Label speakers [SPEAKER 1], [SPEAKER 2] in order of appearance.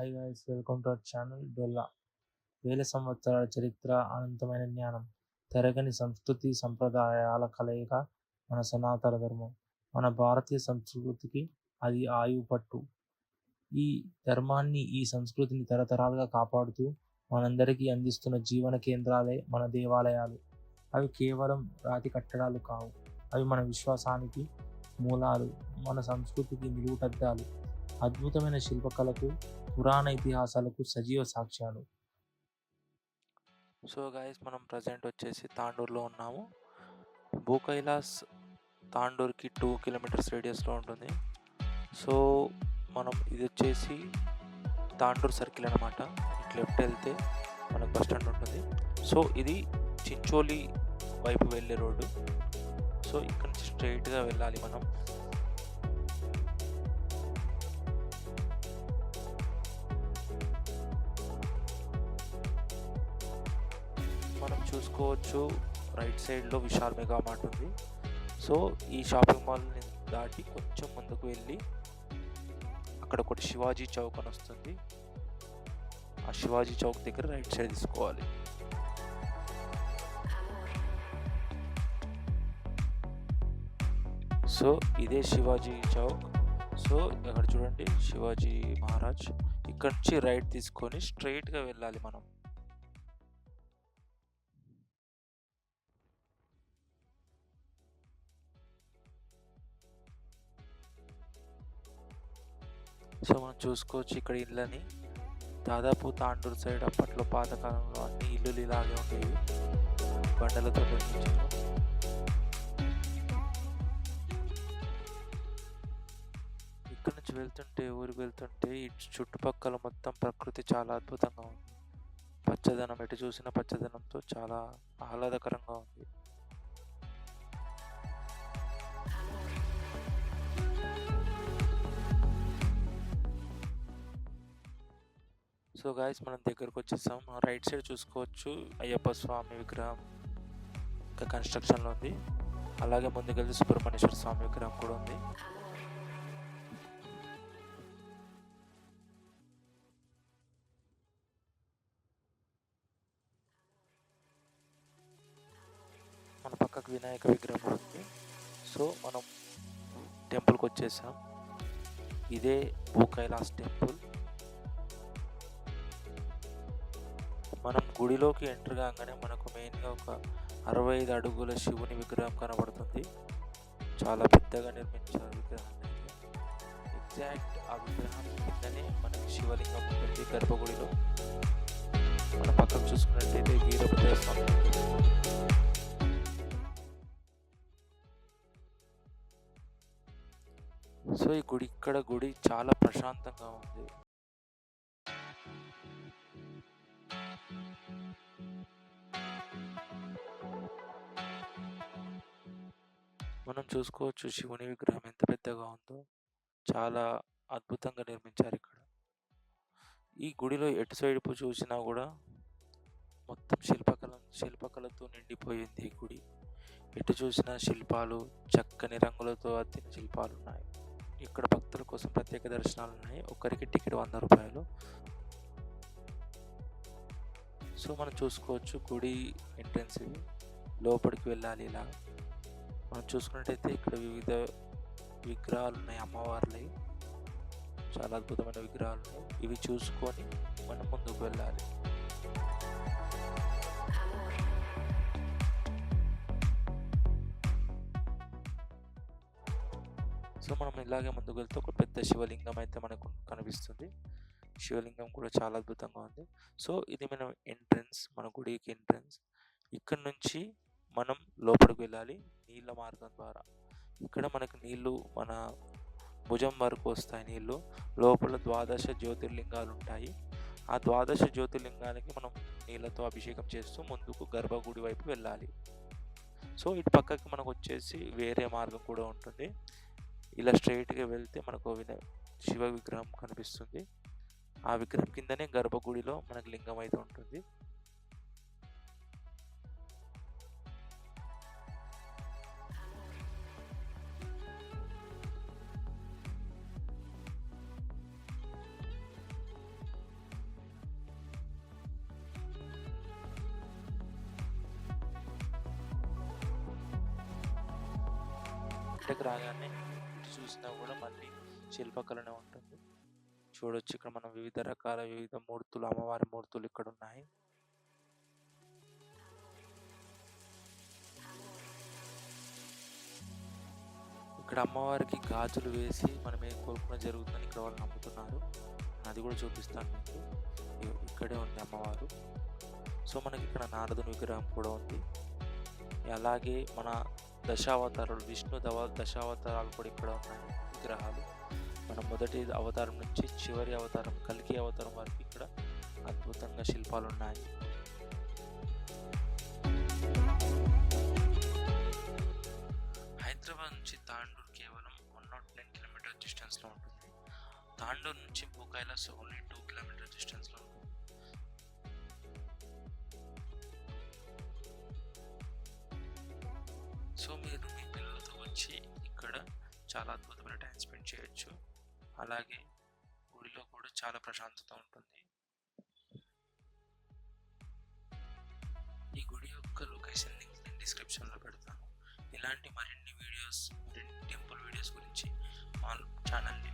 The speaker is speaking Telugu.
[SPEAKER 1] Hi guys welcome to our channel డొల్లా వేల సంవత్సరాల చరిత్ర అనంతమైన జ్ఞానం తెరగని సంస్కృతి సంప్రదాయాల కలయిక మన సనాతన ధర్మం మన భారతీయ సంస్కృతికి అది ఆయువు పట్టు. ఈ ధర్మాన్ని ఈ సంస్కృతిని తరతరాలుగా కాపాడుతూ మనందరికీ అందిస్తున్న జీవన కేంద్రాలే మన దేవాలయాలు. అవి కేవలం రాతి కట్టడాలు కావు. అవి మన విశ్వాసానికి మూలాలు మన సంస్కృతికి నిలువుటద్దాలు అద్భుతమైన శిల్పకళకు పురాణ ఇతిహాసాలకు సజీవ సాక్ష్యాలు.
[SPEAKER 2] సో గాయస్ మనం ప్రజెంట్ వచ్చేసి తాండూరులో ఉన్నాము. భూకైలాస్ తాండూర్కి టూ కిలోమీటర్స్ రేడియస్లో ఉంటుంది. సో మనం ఇది వచ్చేసి తాండూర్ సర్కిల్ అనమాట ఇటు లెఫ్ట్ వెళ్తే మనకు బస్ స్టాండ్ ఉంటుంది. సో ఇది చించోలి వైపు వెళ్ళే రోడ్డు. సో ఇక్కడ నుంచి స్ట్రైట్గా వెళ్ళాలి మనం. మనం చూసుకోవచ్చు. రైట్ సైడ్లో విశాల్ మెగా మార్ట్ ఉంది. సో ఈ షాపింగ్ మాల్ని దాటి కొంచెం ముందుకు వెళ్ళి అక్కడ ఒకటి శివాజీ చౌక్ అని వస్తుంది. ఆ శివాజీ చౌక్ దగ్గర రైట్ సైడ్ తీసుకోవాలి. సో ఇదే శివాజీ చౌక్. సో ఇక్కడ చూడండి శివాజీ మహారాజ్. ఇక్కడ నుంచి రైట్ తీసుకొని స్ట్రైట్గా వెళ్ళాలి మనం. సో మనం చూసుకోవచ్చు ఇక్కడ ఇళ్ళని. దాదాపు తాండూరు సైడ్ అప్పట్లో పాతకాలంలో అన్ని ఇల్లులు ఇలాగే ఉండేవి. బండలతో నిర్మించారు. ఇక్కడ నుంచి వెళ్తుంటే ఊరికి వెళ్తుంటే ఈ చుట్టుపక్కల మొత్తం ప్రకృతి చాలా అద్భుతంగా ఉంది. పచ్చదనం ఎటు చూసిన పచ్చదనంతో చాలా ఆహ్లాదకరంగా ఉంది. సో గాయస్ మనం దగ్గరకు వచ్చేసాం రైట్ సైడ్ చూసుకోవచ్చు. అయ్యప్ప స్వామి విగ్రహం ఇంకా కన్స్ట్రక్షన్లో ఉంది. అలాగే ముందుకెళ్తే సుబ్రహ్మణ్యేశ్వర స్వామి విగ్రహం కూడా ఉంది. మన పక్కకు వినాయక విగ్రహం కూడా ఉంది. సో మనం టెంపుల్కి వచ్చేసాం. ఇదే భూ కైలాస్ టెంపుల్ గుడిలోకి ఎంటర్ కాగానే మనకు మెయిన్గా ఒక అరవై ఐదు అడుగుల శివుని విగ్రహం కనబడుతుంది. చాలా పెద్దగా నిర్మించారు విగ్రహాన్ని ఎగ్జాక్ట్ ఆ విగ్రహం కిందనే మనకి శివలింగం ఉంటుంది గర్భగుడిలో. మన పక్కన చూసుకున్నట్టయితే వీరభద్ర స్వామి. సో ఈ గుడి ఇక్కడ గుడి చాలా ప్రశాంతంగా ఉంది. మనం చూసుకోవచ్చు శివుని విగ్రహం ఎంత పెద్దగా ఉందో. చాలా అద్భుతంగా నిర్మించారు ఇక్కడ. ఈ గుడిలో ఎటు సైడుపు చూసినా కూడా మొత్తం శిల్పకళ శిల్పకళతో నిండిపోయింది ఈ గుడి. ఎటు చూసినా శిల్పాలు చక్కని రంగులతో అద్దిన శిల్పాలు ఉన్నాయి ఇక్కడ భక్తుల కోసం ప్రత్యేక దర్శనాలు ఉన్నాయి ఒక్కరికి టికెట్ వంద రూపాయలు సో మనం చూసుకోవచ్చు గుడి ఎంట్రన్స్ లోపలికి వెళ్ళాలి ఇలా. మనం చూసుకున్నట్టయితే ఇక్కడ వివిధ విగ్రహాలు ఉన్నాయి అమ్మవార్లవి చాలా అద్భుతమైన విగ్రహాలు ఉన్నాయి. ఇవి చూసుకొని మనం ముందుకు వెళ్ళాలి. సో మనం ఇలాగే ముందుకు వెళ్తే ఒక పెద్ద శివలింగం అయితే మనకు కనిపిస్తుంది. శివలింగం కూడా చాలా అద్భుతంగా ఉంది. సో ఇది మన ఎంట్రన్స్ మన గుడికి ఎంట్రన్స్. ఇక్కడ నుంచి మనం లోపలికి వెళ్ళాలి నీళ్ళ మార్గం ద్వారా. ఇక్కడ మనకు నీళ్ళు మన భుజం వరకు వస్తాయి నీళ్ళు. లోపల ద్వాదశ జ్యోతిర్లింగాలు ఉంటాయి. ఆ ద్వాదశ జ్యోతిర్లింగానికి మనం నీళ్ళతో అభిషేకం చేస్తూ ముందుకు గర్భగుడి వైపు వెళ్ళాలి. సో ఇటు పక్కకి మనకు వచ్చేసి వేరే మార్గం కూడా ఉంటుంది. ఇలా స్ట్రైట్గా వెళ్తే మనకు విన శివ విగ్రహం కనిపిస్తుంది. ఆ విగ్రహం కిందనే గర్భగుడిలో మనకు లింగం అయితే ఉంటుంది. రాగానే చూసినా కూడా మళ్ళీ శిల్పకళనే ఉంటుంది. చూడొచ్చు. ఇక్కడ మనం వివిధ రకాల వివిధ మూర్తులు అమ్మవారి మూర్తులు ఇక్కడ ఉన్నాయి ఇక్కడ అమ్మవారికి గాజులు వేసి మనం ఏం కోరుకున్న జరుగుతుందని ఇక్కడ వాళ్ళు నమ్ముతున్నారు. అది కూడా చూపిస్తాను మీకు. ఇక్కడే ఉంది అమ్మవారు. సో మనకి ఇక్కడ నారదుని విగ్రహం కూడా ఉంది. అలాగే మన దశావతారాలు విష్ణు దవ దశావతారాలు కూడా ఇక్కడ ఉన్నాయి విగ్రహాలు. మన మొదటి అవతారం నుంచి చివరి అవతారం కలికి అవతారం వరకు ఇక్కడ అద్భుతంగా శిల్పాలు ఉన్నాయి. హైదరాబాద్ నుంచి తాండూర్ కేవలం వన్ నాట్ నైన్ కిలోమీటర్ డిస్టెన్స్లో ఉంటుంది. తాండూర్ నుంచి భూకైలాస్ ఓన్లీ టూ కిలోమీటర్ డిస్టెన్స్లో ఉంటుంది. సో మీరు మీ పిల్లలతో వచ్చి ఇక్కడ చాలా అద్భుతమైన టైం స్పెండ్ చేయొచ్చు. అలాగే గుడిలో కూడా చాలా ప్రశాంతత ఉంటుంది. ఈ గుడి యొక్క లొకేషన్ లింక్ నేను డిస్క్రిప్షన్లో పెడతాను. ఇలాంటి మరిన్ని వీడియోస్ మరిన్ని టెంపుల్ వీడియోస్ గురించి మా ఛానల్ని